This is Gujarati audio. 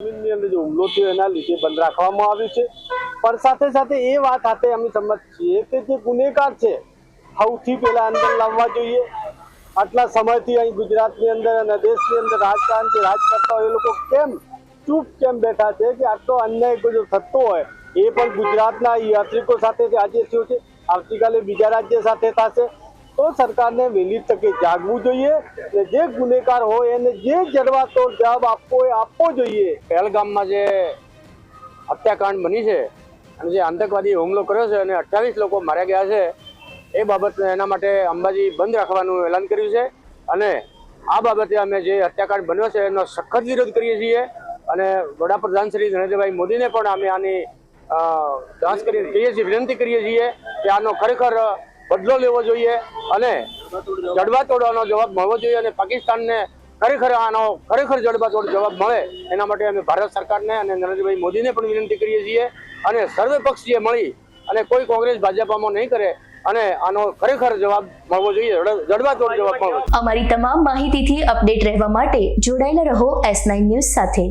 જમીનની અંદર જે હુમલો થયો એના લીધે બંધ રાખવામાં આવ્યું છે. પણ સાથે સાથે એ વાત સાથે અમે સંમત છીએ કે જે ગુનેગાર છે, સૌથી પહેલા અંદર લાવવા જોઈએ. આટલા સમયથી અહીં ગુજરાતની અંદર અને દેશની અંદર રાજકારણ છે રાજ કરતા એ લોકો કેમ ચૂપ કેમ બેઠા છે કે આટલો અન્યાય જો થતો હોય, એ પણ ગુજરાતના યાત્રિકો સાથે જે આજે થયો છે, આવતીકાલે બીજા રાજ્ય સાથે થશે. તો સરકારને વહેલી તકે જાગવું જોઈએ અને જે ગુનેગાર હોય એને જે જડવાતો જવાબ આપવો એ આપવો જોઈએ. પહેલગામમાં જે હત્યાકાંડ બની છે અને જે આતંકવાદી હુમલો કર્યો છે અને અઠ્યાવીસ લોકો માર્યા ગયા છે એ બાબતને એના માટે અંબાજી બંધ રાખવાનું એલાન કર્યું છે અને આ બાબતે અમે જે હત્યાકાંડ બન્યો છે એનો સખત વિરોધ કરીએ છીએ અને વડાપ્રધાન શ્રી નરેન્દ્રભાઈ મોદીને પણ અમે આની અ, જાંચ કહીએ છીએ વિનંતી કરીએ છીએ કે આનો ખરેખર બદલો લેવો જોઈએ અને જડબાતોડવાનો જવાબ મળવો જોઈએ અને પાકિસ્તાનને ખરેખર આનો ખરેખર જડબાતોડ જવાબ મળે એના માટે અમે ભારત સરકારને અને નરેન્દ્રભાઈ મોદીને પણ વિનંતી કરીએ છીએ અને સર્વે પક્ષીય મળી અને કોઈ કોંગ્રેસ ભાજપામાં નહીં કરે અને આનો ખરેખર જવાબ મળવો જોઈએ જડબા જડબાતોડ જવાબ મળવો. અમારી તમામ માહિતીથી અપડેટ રહેવા માટે જોડાયેલા રહો એસ ન્યૂઝ સાથે